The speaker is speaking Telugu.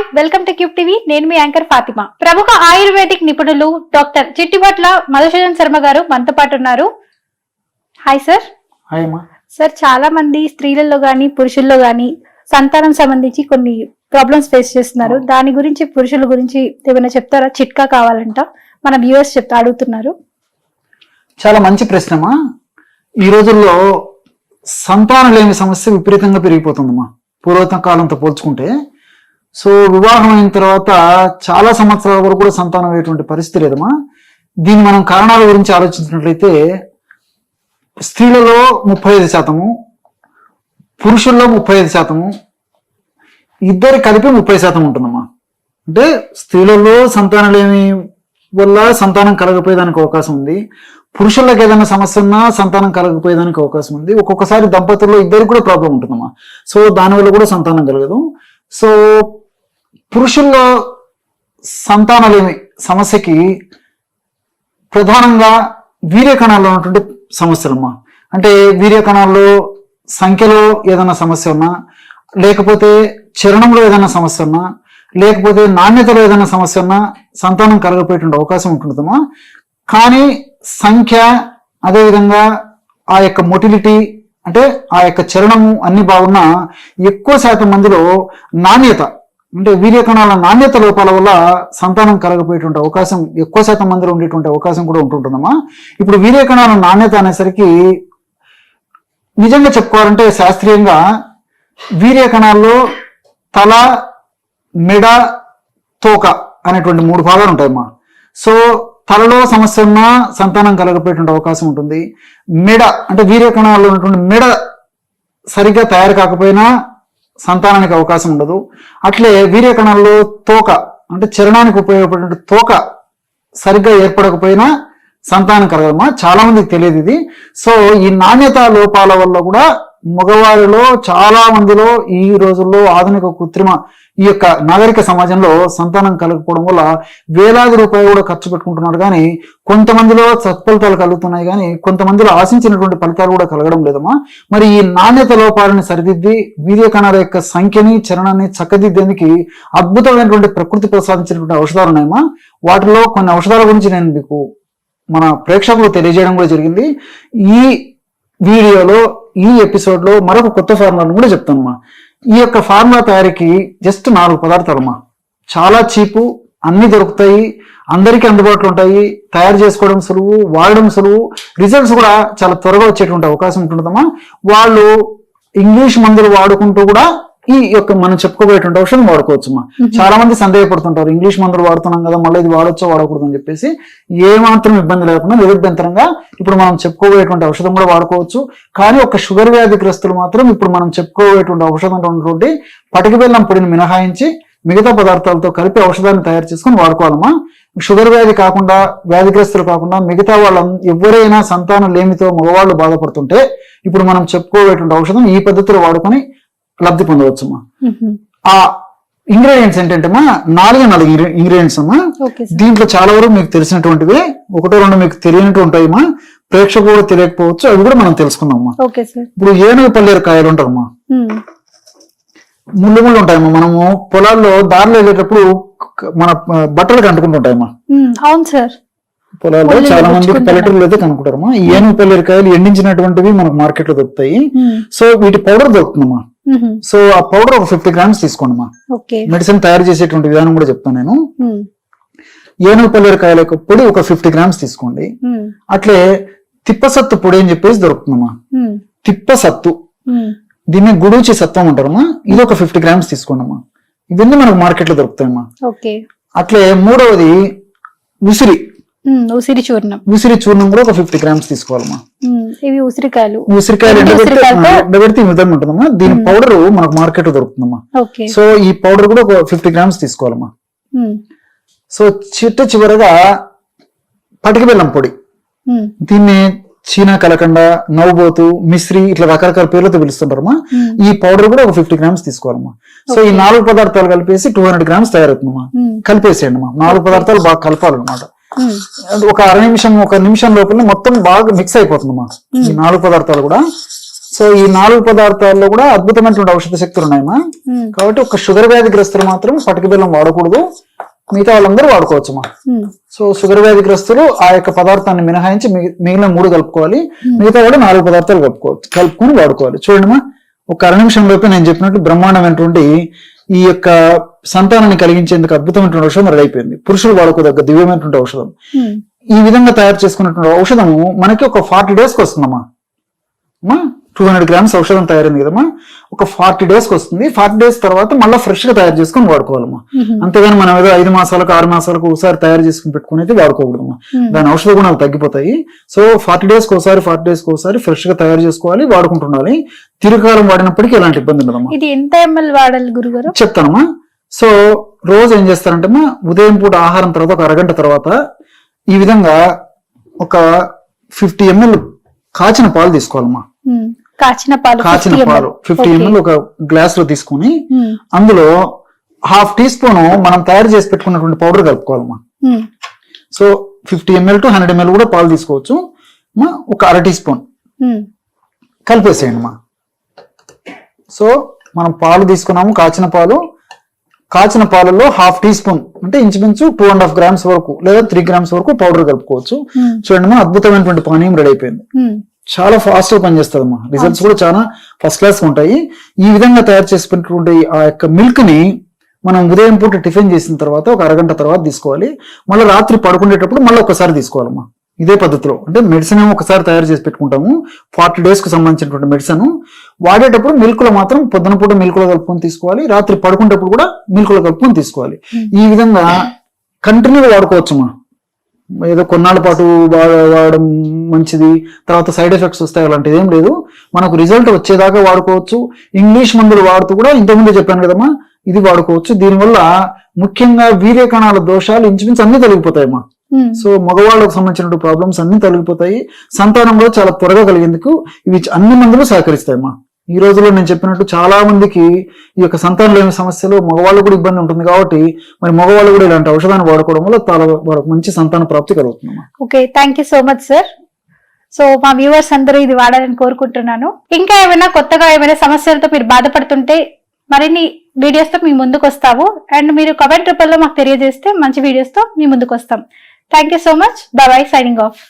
Hi welcome to Cube TV. నేను మీ యాంకర్ ఫాతిమా. ప్రముఖ ఆయుర్వేదిక్ నిపుణులు డాక్టర్ చిట్టిపట్ల మధుసూదన్ శర్మ గారు మనతో పాటు ఉన్నారు. హాయ్ సార్ హాయ్ అమ్మా సార్ చాలా మంది స్త్రీలలో గాని పురుషుల్లో గాని సంతానం సంబంధించి కొన్ని ప్రాబ్లమ్స్ ఫేస్ చేస్తున్నారు. దాని గురించి పురుషుల గురించి ఏమైనా చెప్తారా? చిట్కా కావాలంట. మన వ్యూవర్స్ చెప్తా అడుగుతున్నారు. చాలా మంచి ప్రశ్నమా ఈ రోజుల్లో సంతానం లేని సమస్య విపరీతంగా పెరిగిపోతుందమ్మా పూర్వతన కాలంతో పోల్చుకుంటే సో వివాహం అయిన తర్వాత చాలా సంవత్సరాల వరకు కూడా సంతానం అయ్యేటువంటి పరిస్థితి లేదమ్మా. దీన్ని మనం కారణాల గురించి ఆలోచించినట్లయితే స్త్రీలలో ముప్పై ఐదు శాతము పురుషుల్లో ముప్పై ఐదు శాతము ఇద్దరు కలిపి ముప్పై శాతం ఉంటుందమ్మా. అంటే స్త్రీలలో సంతానం లేని వల్ల సంతానం కలగపోయేదానికి అవకాశం ఉంది. పురుషులకు ఏదైనా సమస్య ఉన్నా సంతానం కలగపోయేదానికి అవకాశం ఉంది. ఒక్కొక్కసారి దంపతుల్లో ఇద్దరికి కూడా ప్రాబ్లం ఉంటుందమ్మా. సో దానివల్ల కూడా సంతానం కలగదు. సో పురుషుల్లో సంతానలేమి సమస్యకి ప్రధానంగా వీర్యకణాల్లో ఉన్నటువంటి సమస్యలమ్మా. అంటే వీర్యకణాల్లో సంఖ్యలో ఏదైనా సమస్య ఉన్నా లేకపోతే చరణంలో ఏదైనా సమస్య ఉన్నా లేకపోతే నాణ్యతలో ఏదైనా సమస్య ఉన్నా సంతానం కలగపోయేటువంటి అవకాశం ఉంటుందమ్మా. కానీ సంఖ్య అదేవిధంగా ఆ యొక్క మొటిలిటీ అంటే ఆ యొక్క చరణము అన్ని బాగున్నా ఎక్కువ శాతం మందిలో నాణ్యత అంటే వీర్యకణాల నాణ్యత లోపాల వల్ల సంతానం కలగపోయేటువంటి అవకాశం ఎక్కువ శాతం మందిలో ఉండేటువంటి అవకాశం కూడా ఉంటుంటుందమ్మా. ఇప్పుడు వీర్యకణాల నాణ్యత అనేసరికి నిజంగా చెప్పుకోవాలంటే శాస్త్రీయంగా వీర్యకణాల్లో తల మెడ తోక అనేటువంటి మూడు భాగాలు ఉంటాయమ్మా. సో తలలో సమస్య ఉన్నా సంతానం కలగపోయేటువంటి అవకాశం ఉంటుంది. మెడ అంటే వీర్యకణాల్లో ఉన్నటువంటి మెడ సరిగ్గా తయారు కాకపోయినా సంతానానికి అవకాశం ఉండదు. అట్లే వీర్యకణంలో తోక అంటే చరణానికి ఉపయోగపడే తోక సరిగ్గా ఏర్పడకపోయినా సంతానం కలగదమ్మా చాలా మందికి తెలియదు ఇది. సో ఈ నాణ్యత లోపాల వల్ల కూడా మగవారిలో చాలా మందిలో ఈ రోజుల్లో ఆధునిక కృత్రిమ ఈ యొక్క నాగరిక సమాజంలో సంతానం కలగకపోవడం వల్ల వేలాది రూపాయలు కూడా ఖర్చు పెట్టుకుంటున్నారు. కానీ కొంతమందిలో సత్ఫలితాలు కలుగుతున్నాయి. కానీ కొంతమందిలో ఆశించినటువంటి ఫలితాలు కూడా కలగడం లేదమ్మా. మరి ఈ నాణ్యత లోపాలను సరిదిద్ది వీర్య కణాల యొక్క సంఖ్యని చరణాన్ని చక్కదిద్దేందుకు అద్భుతమైనటువంటి ప్రకృతి ప్రసాదించినటువంటి ఔషధాలు ఉన్నాయమ్మా. వాటిలో కొన్ని ఔషధాల గురించి నేను మీకు మన ప్రేక్షకులు తెలియజేయడం కూడా జరిగింది. ఈ వీడియోలో ఈ ఎపిసోడ్లో మరొక కొత్త ఫార్ములాను కూడా చెప్తానమ్మా. ఈ యొక్క ఫార్ములా తయారీకి జస్ట్ నాలుగు పదార్థాలమ్మా చాలా చీపు అన్ని దొరుకుతాయి అందరికీ అందుబాటులో ఉంటాయి తయారు చేసుకోవడం సులువు వాడడం సులువు రిజల్ట్స్ కూడా చాలా త్వరగా వచ్చేటువంటి అవకాశం ఉంటుందమ్మా. వాళ్ళు ఇంగ్లీష్ మందులు వాడుకుంటూ కూడా ఈ యొక్క మనం చెప్పుకోబోయేటువంటి ఔషధం వాడుకోవచ్చమ్మా చాలా మంది సందేహపడుతుంటారు. ఇంగ్లీష్ మందులు వాడుతున్నాం కదా మళ్ళీ ఇది వాడొచ్చో వాడకూడదు అని చెప్పేసి ఏ మాత్రం ఇబ్బంది లేకుండా నిరుభ్యంతరంగా ఇప్పుడు మనం చెప్పుకోబోయేటువంటి ఔషధం కూడా వాడుకోవచ్చు. కానీ ఒక షుగర్ వ్యాధిగ్రస్తులు మాత్రం ఇప్పుడు మనం చెప్పుకోబోయేటువంటి ఔషధం ఉన్నటువంటి పటిక బెల్లం పొడిని మినహాయించి మిగతా పదార్థాలతో కలిపి ఔషధాన్ని తయారు చేసుకొని వాడుకోవాలమ్మా. షుగర్ వ్యాధి కాకుండా వ్యాధిగ్రస్తులు కాకుండా మిగతా వాళ్ళ ఎవరైనా సంతానం లేమితో మగవాళ్ళు బాధపడుతుంటే ఇప్పుడు మనం చెప్పుకోబోయేటువంటి ఔషధం ఈ పద్ధతిలో వాడుకొని లబ్ధి పొందవచ్చమ్మా ఆ ఇంగ్రీడియంట్స్ ఏంటంటేమా నాలుగు నాలుగు ఇంగ్రీడియంట్స్ అమ్మా. దీంట్లో చాలా వరకు మీకు తెలిసినటువంటివి ఒకటో రెండు మీకు తెలియనట్టు ఉంటాయమ్మా. ప్రేక్షకులు కూడా తెలియకపోవచ్చు అవి కూడా మనం తెలుసుకుందామమ్మా. ఇప్పుడు ఏనుగు పల్లేరు కాయలు ఉంటారమ్మా. ముళ్ళు ముళ్ళు ఉంటాయమ్మా. మనము పొలాల్లో దారిలో వెళ్ళేటప్పుడు మన బట్టలు కంటుకుంటుంటాయమ్మా అవును సార్. పొలాల్లో చాలా మంది. పల్లెటూరులో అయితే కనుక్కుంటారమ్మా. ఏనుగు పల్లేరు కాయలు ఎండించినటువంటివి మనకు మార్కెట్లో దొరుకుతాయి. సో వీటి పౌడర్ దొరుకుతుందమ్మా. సో ఆ పౌడర్ ఒక ఫిఫ్టీ గ్రామ్స్ తీసుకోండమ్మా. ఓకే. మెడిసిన్ తయారు చేసేటువంటి విధానం కూడా చెప్తాను నేను. ఏనుగు పల్లేరు కాయల యొక్క పొడి ఒక ఫిఫ్టీ గ్రామ్స్ తీసుకోండి. అట్లే తిప్పసత్తు పొడి అని చెప్పేసి దొరుకుతుందమ్మా. తిప్పసత్తు. దీన్ని గుడూచి సత్వం అంటారమ్మా. ఇది ఒక ఫిఫ్టీ గ్రామ్స్ తీసుకోండమ్మా. ఇవన్నీ మనకు మార్కెట్లో దొరుకుతాయమ్మా. ఓకే. అట్లే మూడవది ఉసిరి. ఉసిరి చూర్ణం. ఉసిరి చూర్ణం కూడా ఒక ఫిఫ్టీ గ్రామ్స్ తీసుకోవాలమ్మా. ఇవి ఉసిరికాయలు. ఉసిరికాయలు ఎండబెడితే ఈ విధంగా ఉంటుందమ్మా. దీని పౌడర్ మనకు మార్కెట్లో దొరుకుతుందమ్మా. సో ఈ పౌడర్ కూడా ఒక ఫిఫ్టీ గ్రామ్స్ తీసుకోవాలమ్మా. సో చిట్ట చివరగా పటిక బెల్లం పొడి. దీన్ని చీనా కలకండ నవ్వుబోతు మిశ్రి ఇట్లా రకరకాల పేర్లతో పిలుస్తుంటారమ్మా ఈ పౌడర్ కూడా ఒక ఫిఫ్టీ గ్రామ్స్ తీసుకోవాలమ్మా. సో ఈ నాలుగు పదార్థాలు కలిపేసి టూ హండ్రెడ్ గ్రామ్స్ తయారవుతుందమ్మా. కలిపేసేయండి అమ్మా. నాలుగు పదార్థాలు బాగా కలపాలన్నమాట. ఒక అర నిమిషం ఒక నిమిషం లోపల మొత్తం బాగా మిక్స్ అయిపోతుందమ్మా ఈ నాలుగు పదార్థాలు కూడా. సో ఈ నాలుగు పదార్థాల్లో కూడా అద్భుతమైనటువంటి ఔషధ శక్తులు ఉన్నాయమ్మా కాబట్టి ఒక షుగర్ వ్యాధిగ్రస్తులు మాత్రం పటిక బెల్లం వాడకూడదు. మిగతా వాళ్ళందరూ వాడుకోవచ్చమ్మా ఉమ్, సో షుగర్ వ్యాధిగ్రస్తులు ఆ యొక్క పదార్థాన్ని మినహాయించి మిగి- మిగిలిన మూడు కలుపుకోవాలి. మిగతా కూడా నాలుగు పదార్థాలు కలుపుకోవచ్చు కలుపుకొని వాడుకోవాలి. చూడండిమా ఒక అర నిమిషం లోపే నేను చెప్పినట్టు బ్రహ్మాండమైనటువంటి ఈ యొక్క సంతానాన్ని కలిగించేందుకు అద్భుతమైనటువంటి ఔషధం రెడీ అయిపోయింది. పురుషులు వాడుకోదగ్గ దివ్యమైనటువంటి ఔషధం. ఈ విధంగా తయారు చేసుకున్నటువంటి ఔషధము మనకి ఒక ఫార్టీ డేస్కి వస్తుందమ్మా. అమ్మా టూ హండ్రెడ్ గ్రామ్స్ ఔషధం తయారైంది కదమ్మా. ఒక ఫార్టీ డేస్కి వస్తుంది. ఫార్టీ డేస్ తర్వాత మళ్ళీ ఫ్రెష్గా తయారు చేసుకొని వాడుకోవాలమ్మా. అంతేగాని మనం ఏదో ఐదు మాసాలకు ఆరు మాసాలకు ఒకసారి తయారు చేసుకుని పెట్టుకుని అయితే వాడుకోకూడదమ్మా. దాని ఔషధ గుణాలు తగ్గిపోతాయి. సో ఫార్టీ డేస్కి ఒకసారి ఫార్టీ డేస్కి ఒకసారి ఫ్రెష్గా తయారు చేసుకోవాలి వాడుకుంటుండాలి. తిరుకాలం వాడినప్పటికీ ఎలాంటి ఇబ్బంది ఉండదమ్మా. ఇది ఎంత ఎంఎల్ వాడాలి గురుగారు? చెప్తానమ్మా. సో రోజు ఏం చేస్తారంటే అమ్మా ఉదయం పూట ఆహారం తర్వాత ఒక అరగంట తర్వాత ఈ విధంగా ఒక ఫిఫ్టీ ఎంఎల్ కాచిన పాలు తీసుకోవాలమ్మా. కాచిన పాలు కాచిన 50 ml. పాలు ఫిఫ్టీ. ఎంఎల్ ఒక గ్లాస్లో తీసుకొని ఉమ్, అందులో హాఫ్ టీ స్పూన్ మనం తయారు చేసి పెట్టుకున్నటువంటి powder కలుపుకోవాలమ్మా so fifty ML to hundred ML కూడా పాలు తీసుకోవచ్చు. ఒక అర టీ స్పూన్ ఉమ్, కలిపేసేయండి అమ్మా. సో మనం పాలు తీసుకున్నాము కాచిన పాలు. కాచిన పాలలో హాఫ్ టీ స్పూన్ అంటే ఇంచుమించు టూ అండ్ హాఫ్ గ్రామ్స్ వరకు లేదా త్రీ గ్రామ్స్ వరకు పౌడర్ కలుపుకోవచ్చు. ఉమ్, చూడండి అద్భుతమైనటువంటి పానీయం రెడీ అయిపోయింది. చాలా ఫాస్ట్గా పనిచేస్తుంది అమ్మా రిజల్ట్స్ కూడా చాలా ఫస్ట్ క్లాస్ ఉంటాయి. ఈ విధంగా తయారు చేసుకున్నటువంటి ఆ యొక్క మిల్క్ని మనం ఉదయం పూట టిఫిన్ చేసిన తర్వాత ఒక అరగంట తర్వాత తీసుకోవాలి. మళ్ళీ రాత్రి పడుకునేటప్పుడు మళ్ళీ ఒకసారి తీసుకోవాలమ్మా. ఇదే పద్ధతిలో. అంటే మెడిసిన్ ఏమో ఒకసారి తయారు చేసి పెట్టుకుంటాము. ఫార్టీ డేస్కు సంబంధించినటువంటి మెడిసిన్ వాడేటప్పుడు మిల్క్లో మాత్రం పొద్దున పూట మిల్క్లో కలుపుకొని తీసుకోవాలి. రాత్రి పడుకునేటప్పుడు కూడా మిల్క్లో కలుపుకొని తీసుకోవాలి. ఈ విధంగా కంటిన్యూగా వాడుకోవచ్చమ్మా. ఏదో కొన్నాళ్ళ పాటు వాడడం మంచిది. తర్వాత సైడ్ ఎఫెక్ట్స్ వస్తాయి అలాంటిది ఏం లేదు. మనకు రిజల్ట్ వచ్చేదాకా వాడుకోవచ్చు. ఇంగ్లీష్ మందులు వాడుతూ కూడా ఇంతకుముందే చెప్పాను కదమ్మా ఇది వాడుకోవచ్చు. దీనివల్ల ముఖ్యంగా వీర్య కణాల దోషాలు ఇంచుమించు అన్ని తొలగిపోతాయమ్మా. సో మగవాళ్ళకు సంబంధించిన ప్రాబ్లమ్స్ అన్ని తొలగిపోతాయి. సంతానంలో చాలా త్వరగా కలిగేందుకు ఇవి అన్ని మందులు సహకరిస్తాయమ్మా. ఈ రోజుల్లో నేను చెప్పినట్టు చాలా మందికి ఈ యొక్క సంతానం లేని సమస్యలు మగవాళ్ళు కూడా ఇబ్బంది ఉంటుంది కాబట్టి మరి మగవాళ్ళు కూడా ఇలాంటి ఔషధాన్ని వాడుకోవడం వల్ల చాలా మంచి సంతాన ప్రాప్తి కలుగుతుంది okay thank you so much sir so మా వ్యూవర్స్ అందరూ ఇది వాడాలని కోరుకుంటున్నాను. ఇంకా ఏమైనా కొత్తగా ఏమైనా సమస్యలతో మీరు బాధపడుతుంటే మరిన్ని వీడియోస్తో మీ ముందుకు వస్తాము. అండ్ మీరు కమెంట్ రూపంలో మాకు తెలియజేస్తే మంచి వీడియోస్తో మీ ముందుకు వస్తాం. Thank you so much bye signing off